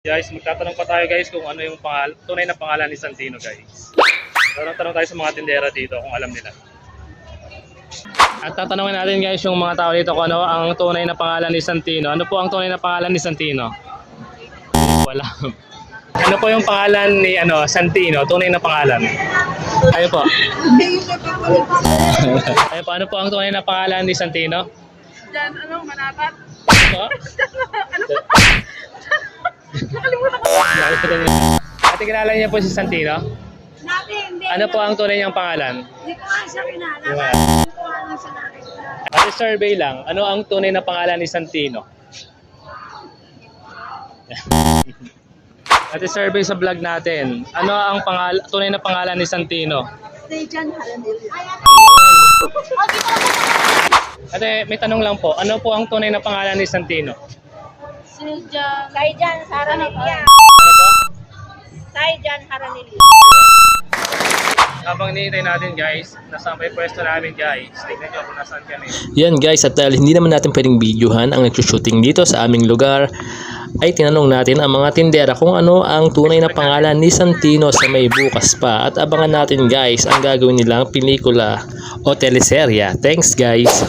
Guys, magtatanong pa tayo guys kung ano yung pangal tunay na pangalan ni Santino guys. Tanong-tanong tayo sa mga tindera dito kung alam nila. At tatanungin natin guys yung mga tao dito kung ano ang tunay na pangalan ni Santino. Ano po ang tunay na pangalan ni Santino? Wala. Ano po yung pangalan ni ano Santino? Tunay na pangalan. Ayo po. Ayo po, ano po ang tunay na pangalan ni Santino? Diyan, ano, manabat. Po? Ate, kilala niya po si Santino? Natin, hindi. Ano po ang tunay niyang pangalan? Hindi ko nga siya kinala. Diba? Hindi ko nga siya nakita. Ate, survey lang. Ano ang tunay na pangalan ni Santino? Ate, survey sa vlog natin. Ano ang pangal tunay na pangalan ni Santino? Dyan, Haranil. Ate, may tanong lang po. Ano po ang tunay na pangalan ni Santino? Si Jan. Kay Jan, Haranilya. Ano po? Kay Jan, Haranilya. Habang nihintay natin guys, nasa may pwesto namin guys. Tignan nyo kung nasaan kami. Yan guys, at dahil hindi naman natin pwedeng videohan ang nagsushooting dito sa aming lugar, ay tinanong natin ang mga tindera kung ano ang tunay na pangalan ni Santino sa may bukas pa. At abangan natin guys ang gagawin nilang pelikula o teleserya. Thanks guys!